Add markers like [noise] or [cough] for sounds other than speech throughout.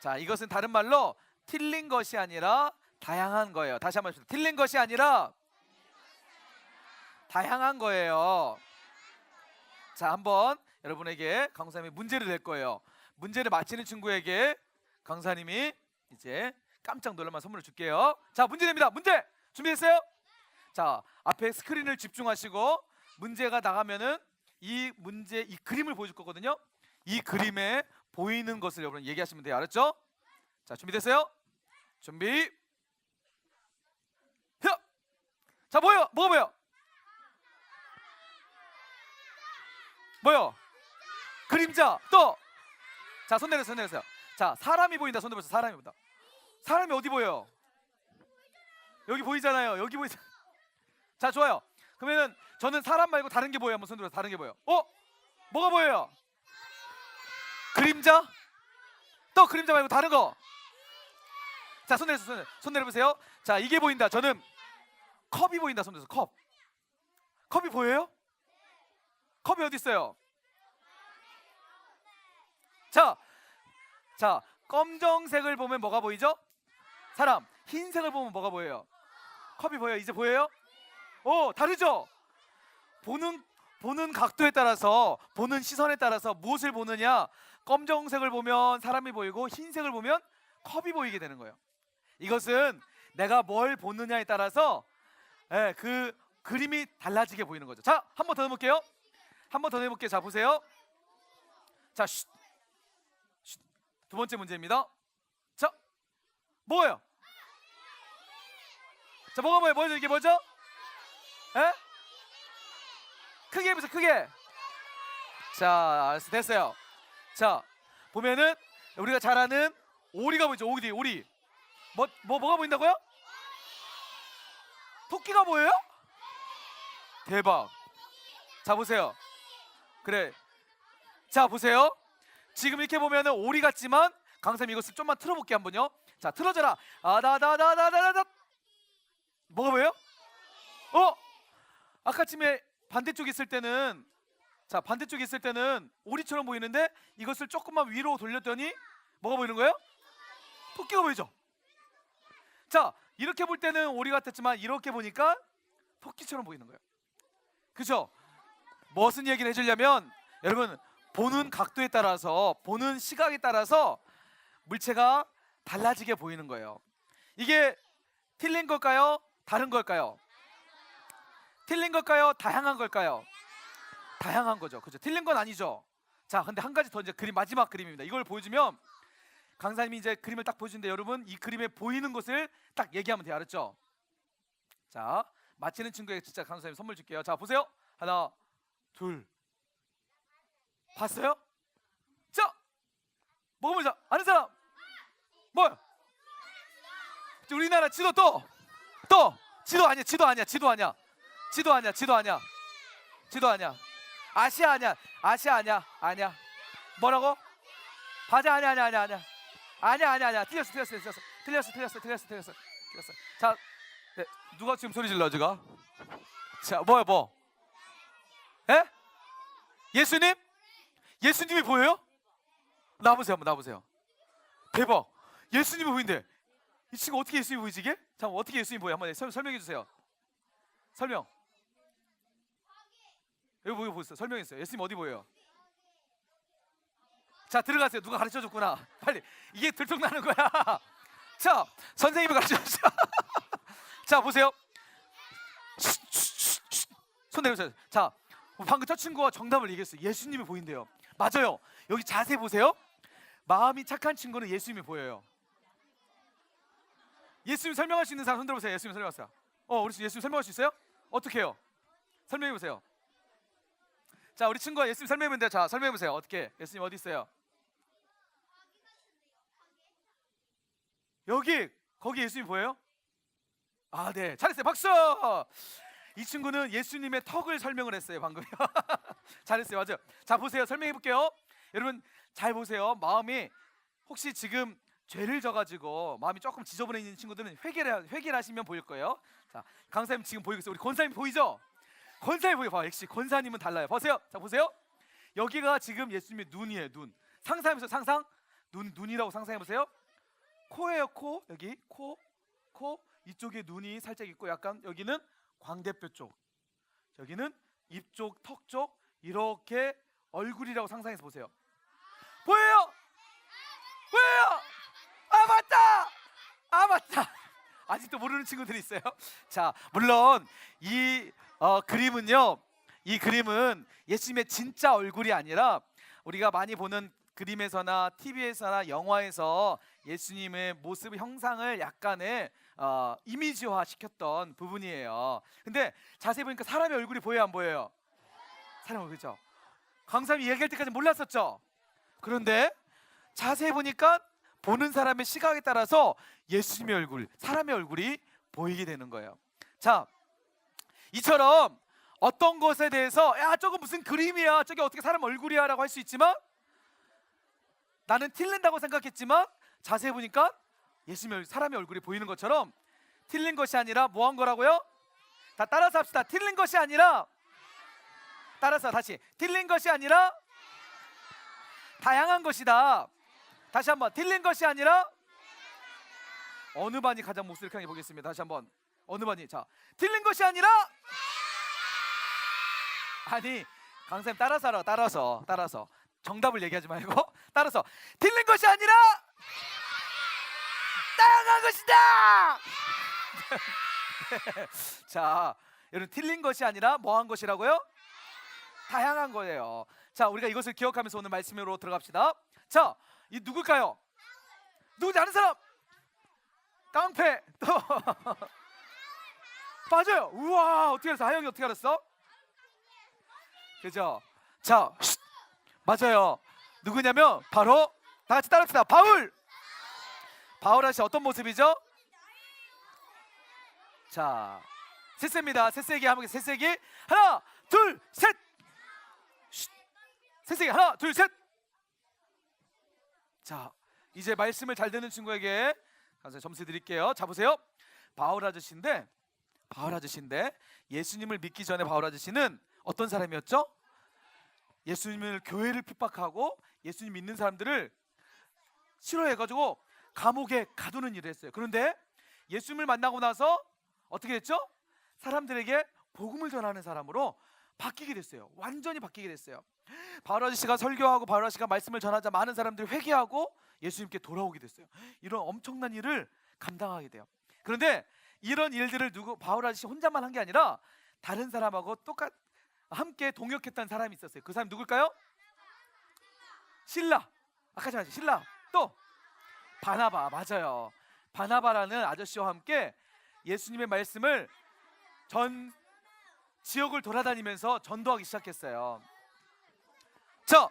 자, 이것은 다른 말로 틀린 것이 아니라 다양한 거예요. 다시 한번 해봅시다. 틀린 것이 아니라 다양한 거예요. 자, 한번 여러분에게 강사님이 문제를 낼 거예요. 문제를 맞히는 친구에게 강사님이 이제 깜짝 놀랄만 선물을 줄게요. 자, 문제 냅니다. 문제 준비됐어요? 자, 앞에 스크린을 집중하시고 문제가 나가면은 이 문제 이 그림을 보여줄 거거든요. 이 그림에 보이는 것을 여러분 얘기하시면 돼요. 알았죠? 자, 준비됐어요? 준비. 혀! 자, 뭐요? 뭐가 보여? 뭐요? 그림자 또. 자, 손 내려 손 내려세요. 자, 사람이 보인다. 손 들어보세요. 사람이 보인다. 사람이 어디 보여요? 여기 보이잖아요. 여기 보이. 자, 좋아요. 그러면은 저는 사람 말고 다른 게 보여요. 한번 손 들어. 다른 게 보여. 어? 뭐가 보여요? 그림자? 또 그림자 말고 다른 거. 자, 손 내려 손. 손 내려 보세요. 자, 이게 보인다. 저는 컵이 보인다. 손 들어서 컵. 컵이 보여요? 컵이 어디 있어요? 자, 자, 검정색을 보면 뭐가 보이죠? 사람. 흰색을 보면 뭐가 보여요? 컵이 보여요. 이제 보여요? 오, 다르죠? 보는 보는 각도에 따라서 보는 시선에 따라서 무엇을 보느냐? 검정색을 보면 사람이 보이고 흰색을 보면 컵이 보이게 되는 거예요. 이것은 내가 뭘 보느냐에 따라서 예, 그 그림이 달라지게 보이는 거죠. 자, 한 번 더 해볼게요. 한 번 더 해볼게요. 자, 보세요. 자, 쉿. 쉿. 두 번째 문제입니다. 자, 뭐예요? 자, 뭐가 뭐예요? 뭐죠? 이게 뭐죠? 에? 크게 해보세요. 크게. 자. 됐어요. 자, 보면은 우리가 잘 아는 오리가 보이죠? 오리, 오리. 뭐, 뭐, 뭐가 보인다고요? 토끼가 보여요? 대박. 자, 보세요. 그래. 자, 보세요. 지금 이렇게 보면은 오리 같지만 강사님 이것을 좀만 틀어볼게 한번요. 자, 틀어져라. 아다다다다다다. 뭐가 보여요? 어? 아까쯤에 반대쪽에 있을 때는 자 반대쪽에 있을 때는 오리처럼 보이는데 이것을 조금만 위로 돌렸더니 뭐가 보이는 거예요? 토끼가 보이죠? 자 이렇게 볼 때는 오리 같았지만 이렇게 보니까 토끼처럼 보이는 거예요. 그죠? 무슨 얘기를 해주려면 여러분 보는 각도에 따라서 보는 시각에 따라서 물체가 달라지게 보이는 거예요. 이게 틀린 걸까요? 다른 걸까요? 틀린 걸까요? 다양한 걸까요? 다양한 거죠. 그죠? 틀린 건 아니죠. 자, 근데 한 가지 더 이제 그림 마지막 그림입니다. 이걸 보여주면 강사님이 이제 그림을 딱 보여주는데 여러분 이 그림에 보이는 것을 딱 얘기하면 돼요. 알았죠? 자, 맞히는 친구에게 진짜 강사님 선물 줄게요. 자, 보세요. 하나, 둘. 봤어요? 자, 뭐가 보자. 아는 사람? 뭐요? 저 우리나라 지도 또, 또 지도 아니야, 지도 아니야, 지도 아니야. 지도 아니야, 지도 아니야, 지도 아니야. 아시아 아니야, 아시아 아니야, 아니야. 뭐라고? 바자 아니야, 아니야, 아니야, 아니야. 아니야, 아니야, 아니야. 틀렸어, 틀렸어, 틀렸어, 틀렸어, 틀렸어, 틀렸어, 틀렸어, 틀렸어. 자, 네, 누가 지금 소리 질러 지가? 자, 뭐야, 뭐? 에? 예수님? 예수님이 보여요? 나보세요, 한번 나보세요. 대박. 예수님이 보인대. 이 친구 어떻게 예수님이 보이지 이게? 잠깐 어떻게 예수님이 보여? 한번 설, 설명해 주세요. 설명. 여기 보고 보세요. 설명했어요. 예수님 어디 보여요? 자 들어가세요. 누가 가르쳐 줬구나. [laughs] 빨리 이게 들통나는 거야. [laughs] 자 선생님이 가르쳐 줬어. [laughs] 자 보세요. 손 내려주세요. 자 방금 저 친구가 정답을 얘기했어요. 예수님이 보인대요. 맞아요. 여기 자세히 보세요. 마음이 착한 친구는 예수님이 보여요. 예수님 설명할 수 있는 사람 손 들어보세요. 예수님 설명하세요. 어, 우리 예수님 설명할 수 있어요? 어떻게 해요? 설명해 보세요. 자, 우리 친구가 예수님 설명해 보는데 자, 설명해 보세요. 어떻게? 예수님 어디 있어요? 여기 거기 예수님 보여요? 아, 네. 잘했어요. 박수. 이 친구는 예수님의 턱을 설명을 했어요, 방금. [laughs] 잘했어요. 맞아요. 자, 보세요. 설명해 볼게요. 여러분 잘 보세요. 마음이 혹시 지금 죄를 져가지고 마음이 조금 지저분해 있는 친구들은 회개를 회개를 하시면 보일 거예요. 자, 강사님 지금 보이겠어요? 우리 권사님 보이죠? 권사님 보여 봐. 역시 권사님은 달라요. 보세요. 자, 보세요. 여기가 지금 예수님의 눈이에요. 눈. 상상하면서 상상. 눈 눈이라고 상상해 보세요. 코예요, 코. 여기 코. 코 이쪽에 눈이 살짝 있고 약간 여기는 광대뼈 쪽. 여기는 입 쪽, 턱 쪽 이렇게 얼굴이라고 상상해서 보세요. 보여요? 보여요? 아 맞다! 아 맞다! 아직도 모르는 친구들이 있어요. [laughs] 자, 물론 이 어, 그림은요. 이 그림은 예수님의 진짜 얼굴이 아니라 우리가 많이 보는 그림에서나 TV에서나 영화에서 예수님의 모습 형상을 약간의 어, 이미지화 시켰던 부분이에요. 근데 자세히 보니까 사람의 얼굴이 보여요, 안 보여요? 사람 얼굴이죠. 강사님이 얘기할 때까지 몰랐었죠. 그런데 자세히 보니까 보는 사람의 시각에 따라서 예수님의 얼굴, 사람의 얼굴이 보이게 되는 거예요. 자, 이처럼 어떤 것에 대해서 야 저거 무슨 그림이야, 저게 어떻게 사람 얼굴이야라고 할 수 있지만 나는 틀린다고 생각했지만 자세히 보니까 예수님의 얼- 사람의 얼굴이 보이는 것처럼 틀린 것이 아니라 뭐 한 거라고요? 다 따라서 합시다. 틀린 것이 아니라 따라서 다시 틀린 것이 아니라 다양한 것이다. 다시 한번 틀린 것이 아니라 어느 반이 가장 목소리 강해 보겠습니다. 다시 한번 어느 반이 자 틀린 것이 아니라 아니 강쌤 따라서 하라 따라서 따라서 정답을 얘기하지 말고 [laughs] 따라서 틀린 것이 아니라 다양한 것이다. [laughs] 자 여러분 틀린 것이 아니라 뭐 한 것이라고요? 다양한 거예요. 자 우리가 이것을 기억하면서 오늘 말씀으로 들어갑시다. 자 이 누굴까요? 누구지 아는 사람? 깡패 또 [laughs] 맞아요. 우와 어떻게 알았어? 하영이 어떻게 알았어? 그죠? 자 쉿. 맞아요. 누구냐면 바로 다 같이 따라합시다. 바울. 바울 아씨 어떤 모습이죠? 자 셋세입니다. 셋세기 한번 셋세기 하나 둘 셋. 쉿. 셋세기 하나 둘 셋. 자 이제 말씀을 잘 듣는 친구에게 점수 드릴게요. 자 보세요. 바울 아저씨인데 바울 아저씨인데 예수님을 믿기 전에 바울 아저씨는 어떤 사람이었죠? 예수님을 교회를 핍박하고 예수님 믿는 사람들을 싫어해가지고 감옥에 가두는 일을 했어요. 그런데 예수님을 만나고 나서 어떻게 됐죠? 사람들에게 복음을 전하는 사람으로 바뀌게 됐어요. 완전히 바뀌게 됐어요. 바울 아저씨가 설교하고 바울 아저씨가 말씀을 전하자 많은 사람들이 회개하고 예수님께 돌아오게 됐어요. 이런 엄청난 일을 감당하게 돼요. 그런데 이런 일들을 누구 바울 아저씨 혼자만 한 게 아니라 다른 사람하고 똑같 함께 동역했던 사람이 있었어요. 그 사람 누굴까요? 신라. 아까 전에 신라. 또 바나바 맞아요. 바나바라는 아저씨와 함께 예수님의 말씀을 전 지역을 돌아다니면서 전도하기 시작했어요. 자,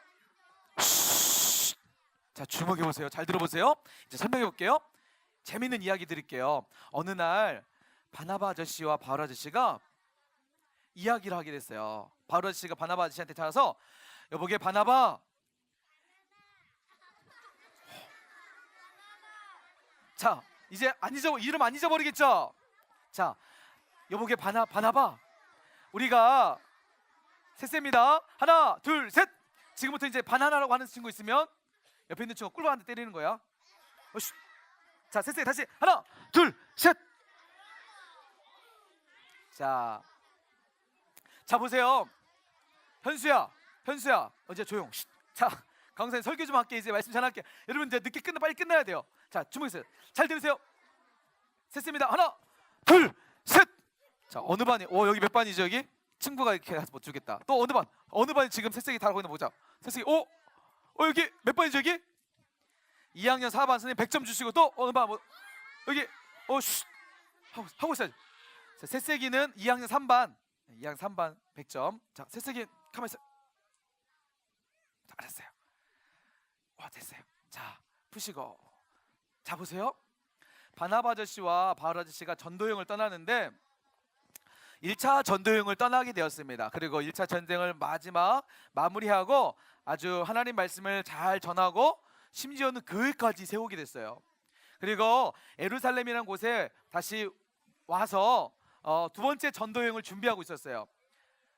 쉬. 자 주목해 보세요. 잘 들어보세요. 이제 설명해 볼게요. 재밌는 이야기 드릴게요. 어느 날 바나바 아저씨와 바울 아저씨가 이야기를 하게 됐어요. 바울 아저씨가 바나바 아저씨한테 찾아서 여보게 바나바 자 이제 안 잊어 이름 안 잊어버리겠죠? 자 여보게 바나 바나바 우리가 셋입니다. 하나 둘 셋. 지금부터 이제 바나나라고 하는 친구 있으면 옆에 있는 친구 꿀밤 한대 때리는 거야. 어, 쉿. 자 셋세 다시 하나 둘 셋. 자, 자 보세요. 현수야, 현수야, 어제 조용. 쉿. 자, 강사님 설교 좀 할게 이제 말씀 전할게. 여러분 이제 늦게 끝나 빨리 끝나야 돼요. 자, 주목해주세요. 잘 들으세요. 셋습니다. 하나, 둘, 셋. 자, 어느 반이? 오 여기 몇 반이죠 여기? 친구가 이렇게 해서 못 주겠다. 또 어느 반? 어느 반이 지금 새세기 다루고 있는 거 보자. 새세기, 오, 어 여기 몇 반이죠 여기? 2학년 4반 선생님 100점 주시고 또 어느 반? 뭐, 여기, 어, 쉿. 하고 하고 있어야지. 자, 새세기는 2학년 3반. 2학년 3반 100점. 자, 새세기 가만 있어. 자, 알았어요. 와, 됐어요. 자, 푸시고. 자, 보세요. 바나바 아저씨와 바울 아저씨가 전도여행을 떠나는데 1차 전도여행을 떠나게 되었습니다. 그리고 1차 전쟁을 마지막 마무리하고 아주 하나님 말씀을 잘 전하고 심지어는 교회까지 세우게 됐어요. 그리고 에루살렘이라는 곳에 다시 와서 어, 두 번째 전도 여행을 준비하고 있었어요.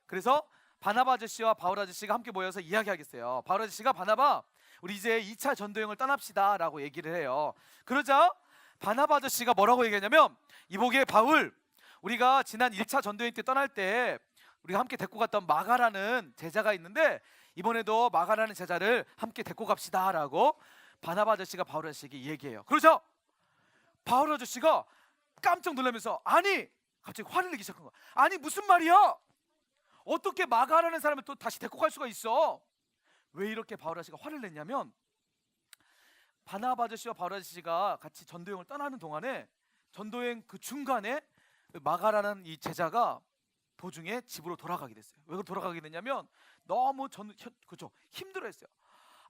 그래서 바나바 아저씨와 바울 아저씨가 함께 모여서 이야기하겠어요. 바울 아저씨가 바나바 우리 이제 2차 전도여행을 떠납시다라고 얘기를 해요. 그러자 바나바 아저씨가 뭐라고 얘기했냐면 이보게 바울 우리가 지난 1차 전도여행 때 떠날 때 우리가 함께 데리고 갔던 마가라는 제자가 있는데 이번에도 마가라는 제자를 함께 데리고 갑시다라고 바나바 아저씨가 바울 아저씨에게 얘기해요. 그러자 바울 아저씨가 깜짝 놀라면서 아니 갑자기 화를 내기 시작한 거야. 아니 무슨 말이야? 어떻게 마가라는 사람을 또 다시 데리고 갈 수가 있어? 왜 이렇게 바울 아저씨가 화를 냈냐면 바나바 아저씨와 바울 아저씨가 같이 전도여행을 떠나는 동안에 전도여행 그 중간에 마가라는 이 제자가 도중에 집으로 돌아가게 됐어요. 왜 돌아가게 됐냐면 너무 전 현- 그죠 힘들어했어요.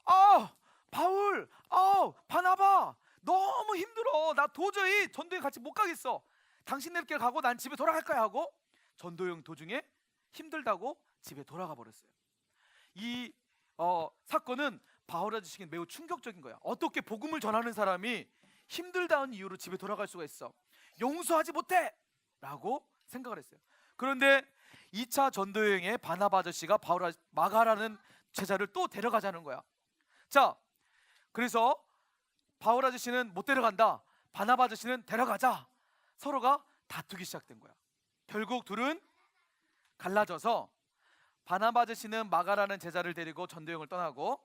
아 바울, 아 바나바 너무 힘들어. 나 도저히 전도여행 같이 못 가겠어. 당신네끼리 가고 난 집에 돌아갈 거야 하고 전도여행 도중에 힘들다고 집에 돌아가 버렸어요. 이 어, 사건은 바울 아저씨에게 매우 충격적인 거야. 어떻게 복음을 전하는 사람이 힘들다는 이유로 집에 돌아갈 수가 있어? 용서하지 못해! 라고 생각을 했어요. 그런데 2차 전도 여행에 바나바 아저씨가 바울 아, 마가라는 제자를 또 데려가자는 거야. 자, 그래서 바울 아저씨는 못 데려간다. 바나바 아저씨는 데려가자. 서로가 다투기 시작된 거야. 결국 둘은 갈라져서 바나바 아저씨는 마가라는 제자를 데리고 전도 여행을 떠나고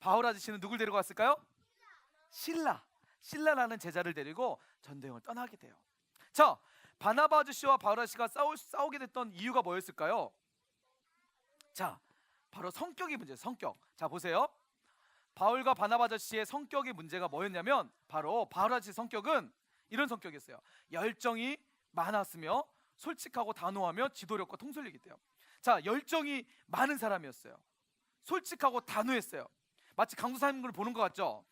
바울 아저씨는 누굴 데리고 갔을까요? 신라, 신라라는 제자를 데리고 전도 여행을 떠나게 돼요. 자, 바나바 아저씨와 바울 아저씨가 싸우, 싸우게 됐던 이유가 뭐였을까요? 자, 바로 성격의 문제, 성격. 자, 보세요. 바울과 바나바 아저씨의 성격의 문제가 뭐였냐면 바로 바울 아저씨 성격은 이런 성격이었어요. 열정이 많았으며 솔직하고 단호하며 지도력과 통솔력이 있대요. 자, 열정이 많은 사람이었어요. 솔직하고 단호했어요. 마치 강도사님을 보는 것 같죠?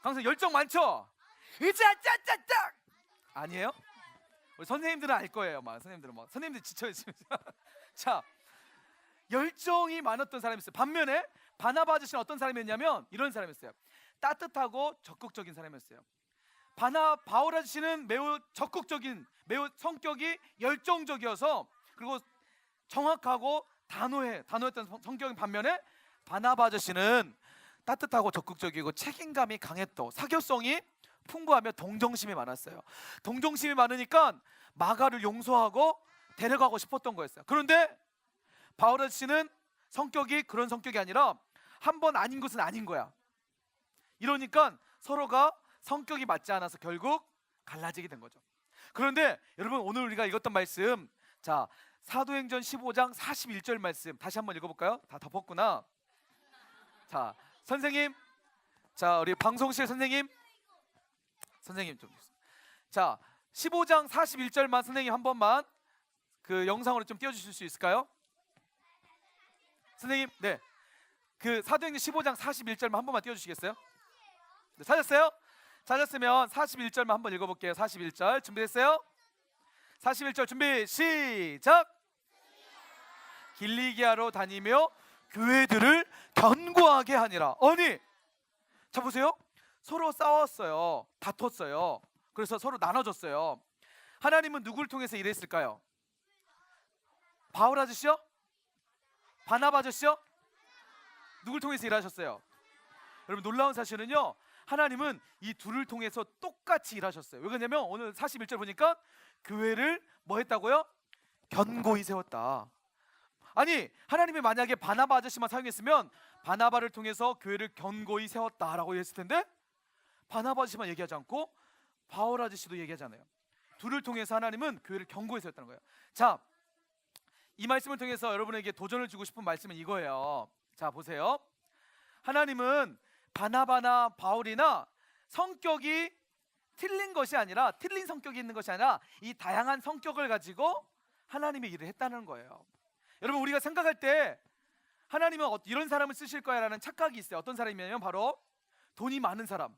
강사 열정 많죠? 으짜짜짜짜 아니에요? 선생님들은 알 거예요. 막 선생님들은 막 선생님들 지쳐 있으면 [laughs] 자 열정이 많았던 사람이 있어요. 반면에 바나바 아저씨는 어떤 사람이었냐면 이런 사람이었어요. 따뜻하고 적극적인 사람이었어요. 바나 바울 아저씨는 매우 적극적인 매우 성격이 열정적이어서 그리고 정확하고 단호해 단호했던 성- 성격인 반면에 바나바 아저씨는 따뜻하고 적극적이고 책임감이 강했고 사교성이 풍부하며 동정심이 많았어요. 동정심이 많으니까 마가를 용서하고 데려가고 싶었던 거였어요. 그런데 바울 아저씨는 성격이 그런 성격이 아니라 한 번 아닌 것은 아닌 거야. 이러니까 서로가 성격이 맞지 않아서 결국 갈라지게 된 거죠. 그런데 여러분 오늘 우리가 읽었던 말씀 자 사도행전 15장 41절 말씀 다시 한번 읽어볼까요? 다 덮었구나. 자 선생님, 자 우리 방송실 선생님, 선생님 좀. 자 15장 41절만 선생님 한 번만 그 영상으로 좀 띄워 주실 수 있을까요? 선생님, 네. 그 사도행전 15장 41절만 한 번만 띄워 주시겠어요? 네, 찾았어요? 찾았으면 41절만 한번 읽어 볼게요. 41절 준비됐어요? 41절 준비 시작. 길리기아로 다니며 교회들을 견고하게 하니라. 아니, 자 보세요. 서로 싸웠어요. 다퉜어요. 그래서 서로 나눠졌어요. 하나님은 누구를 통해서 일했을까요? 바울 아저씨요? 바나바 아저씨요? 누굴 통해서 일하셨어요? 여러분 놀라운 사실은요. 하나님은 이 둘을 통해서 똑같이 일하셨어요. 왜 그러냐면 오늘 41절 보니까 교회를 뭐 했다고요? 견고히 세웠다. 아니 하나님이 만약에 바나바 아저씨만 사용했으면 바나바를 통해서 교회를 견고히 세웠다라고 했을 텐데 바나바 아저씨만 얘기하지 않고 바울 아저씨도 얘기하잖아요. 둘을 통해서 하나님은 교회를 견고히 세웠다는 거예요. 자, 이 말씀을 통해서 여러분에게 도전을 주고 싶은 말씀은 이거예요. 자, 보세요. 하나님은 바나바나 바울이나 성격이 틀린 것이 아니라 틀린 성격이 있는 것이 아니라 이 다양한 성격을 가지고 하나님의 일을 했다는 거예요. 여러분 우리가 생각할 때 하나님은 어- 이런 사람을 쓰실 거야라는 착각이 있어요. 어떤 사람이냐면 바로 돈이 많은 사람.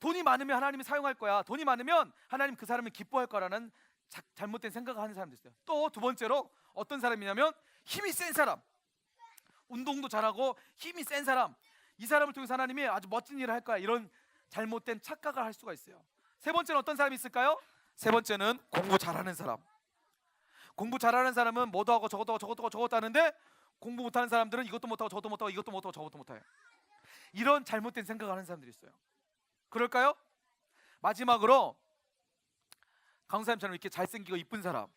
돈이 많으면 하나님이 사용할 거야. 돈이 많으면 하나님 그 사람을 기뻐할 거라는 자- 잘못된 생각을 하는 사람도 있어요. 또 두 번째로 어떤 사람이냐면 힘이 센 사람. 운동도 잘하고 힘이 센 사람. 이 사람을 통해서 하나님이 아주 멋진 일을 할 거야. 이런 잘못된 착각을 할 수가 있어요. 세 번째는 어떤 사람이 있을까요? 세 번째는 공부 잘하는 사람. 공부 잘하는 사람은 뭐도 하고 저것도 하고 저것도 하고 저것도 하는데 공부 못하는 사람들은 이것도 못하고 저것도 못하고 이것도 못하고 저것도 못해. 이런 잘못된 생각을 하는 사람들이 있어요. 그럴까요? 마지막으로 강사님처럼 이렇게 잘생기고 이쁜 사람.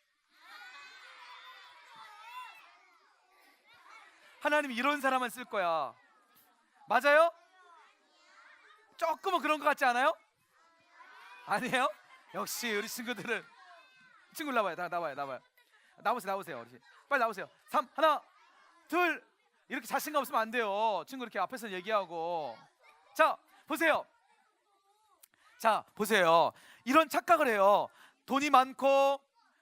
하나님 이런 사람만 쓸 거야. 맞아요? 조금은 그런 것 같지 않아요? 아니에요? 역시 우리 친구들은 친구 나와요. 나 나와요. 나와요. 나오세요. 나오세요. 어르신. 빨리 나오세요. 3 하나 둘 이렇게 자신감 없으면 안 돼요. 친구 이렇게 앞에서 얘기하고 자 보세요. 자 보세요. 이런 착각을 해요. 돈이 많고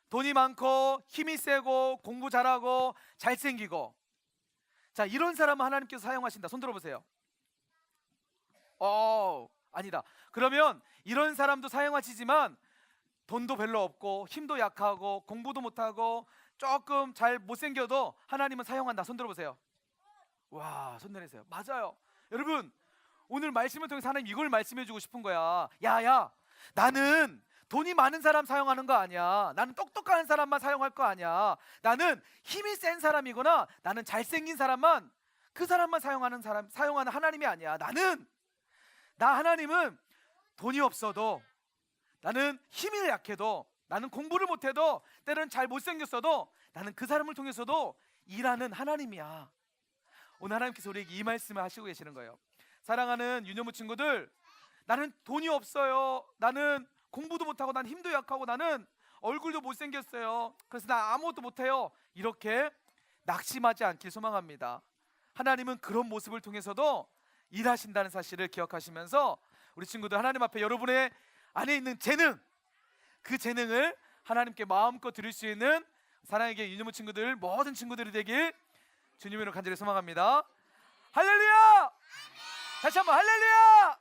돈이 많고 힘이 세고 공부 잘하고 잘생기고 자 이런 사람은 하나님께서 사용하신다. 손 들어보세요. 어 아니다. 그러면 이런 사람도 사용하시지만 돈도 별로 없고 힘도 약하고 공부도 못하고 조금 잘 못생겨도 하나님은 사용한다. 손 들어보세요. 와, 손 내리세요. 맞아요. 여러분, 오늘 말씀을 통해서 하나님 이걸 말씀해 주고 싶은 거야. 야, 야. 나는 돈이 많은 사람 사용하는 거 아니야. 나는 똑똑한 사람만 사용할 거 아니야. 나는 힘이 센 사람이거나 나는 잘생긴 사람만 그 사람만 사용하는 사람 사용하는 하나님이 아니야. 나는 나 하나님은 돈이 없어도 나는 힘이 약해도 나는 공부를 못해도 때로는 잘 못생겼어도 나는 그 사람을 통해서도 일하는 하나님이야. 오늘 하나님께서 우리에게 이 말씀을 하시고 계시는 거예요. 사랑하는 유녀무 친구들, 나는 돈이 없어요. 나는 공부도 못하고 난 힘도 약하고 나는 얼굴도 못생겼어요. 그래서 나 아무것도 못해요. 이렇게 낙심하지 않길 소망합니다. 하나님은 그런 모습을 통해서도 일하신다는 사실을 기억하시면서 우리 친구들 하나님 앞에 여러분의 안에 있는 재능 그 재능을 하나님께 마음껏 드릴 수 있는 사랑에게 유니모 친구들 모든 친구들이 되길 주님으로 간절히 소망합니다. 할렐루야! 다시 한번 할렐루야!